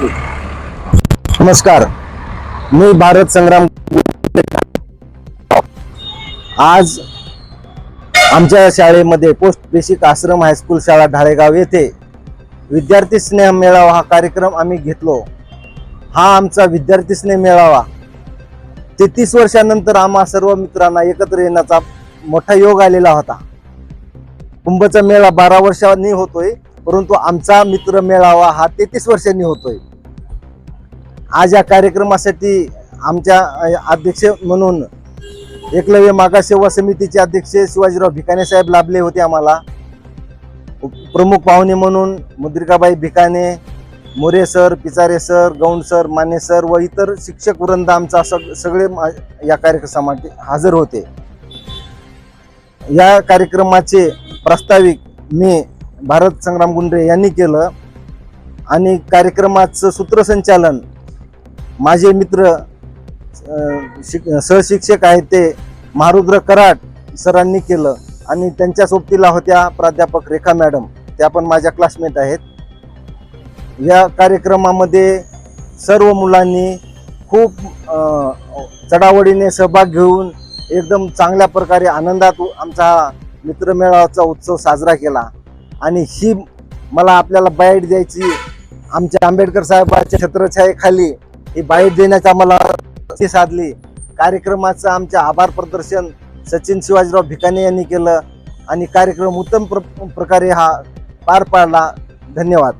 नमस्कार. मी भारत संग्राम आज आमच्या शाळेमध्ये पोस्ट बेसिक आश्रम हायस्कूल शाळा ढाळेगाव येथे विद्यार्थी स्नेह मेळावा हा कार्यक्रम आम्ही घेतलो. हा आमचा विद्यार्थी स्नेह मेळावा. तेहतीस वर्षानंतर आम्हा सर्व मित्रांना एकत्र येण्याचा मोठा योग आलेला होता. कुंभचा मेळा बारा वर्षांनी होतोय परंतु आमचा मित्र मेळावा हा तेहतीस वर्षांनी होतोय. आज या कार्यक्रमासाठी आमच्या अध्यक्ष म्हणून एकलव्य मागास सेवा समितीचे अध्यक्ष शिवाजीराव भिकाने साहेब लाभले होते आम्हाला. प्रमुख पाहुणे म्हणून Mudrikabai Bhikane More sir Pichare sir Gound sir Mane sir व इतर शिक्षक वृंद आमचा सग सगळे मा- या कार्यक्रमासाठी हजर होते. या कार्यक्रमाचे प्रास्ताविक मी भारत संग्राम गुंडे यांनी केलं आणि कार्यक्रमाचं सूत्रसंचालन माझे मित्र शिक सहशिक्षक आहेत ते महारुद्र कराड सरांनी केलं आणि त्यांच्या सोबतीला होत्या प्राध्यापक रेखा मॅडम. त्या पण माझ्या क्लासमेट आहेत. या कार्यक्रमामध्ये सर्व मुलांनी खूप चढावडीने सहभाग घेऊन एकदम चांगल्या प्रकारे आनंदात आमचा मित्रमेळावाचा उत्सव साजरा केला. आणि ही मला आपल्याला बाईट द्यायची आमच्या आंबेडकर साहेबांच्या छत्रछायेखाली ही बाईट देण्याची आम्हाला साधली. कार्यक्रमाचं आमच्या आभार प्रदर्शन सचिन शिवाजीराव भिकाने यांनी केलं आणि कार्यक्रम उत्तम प्र प्रकारे हा पार पाडला. धन्यवाद.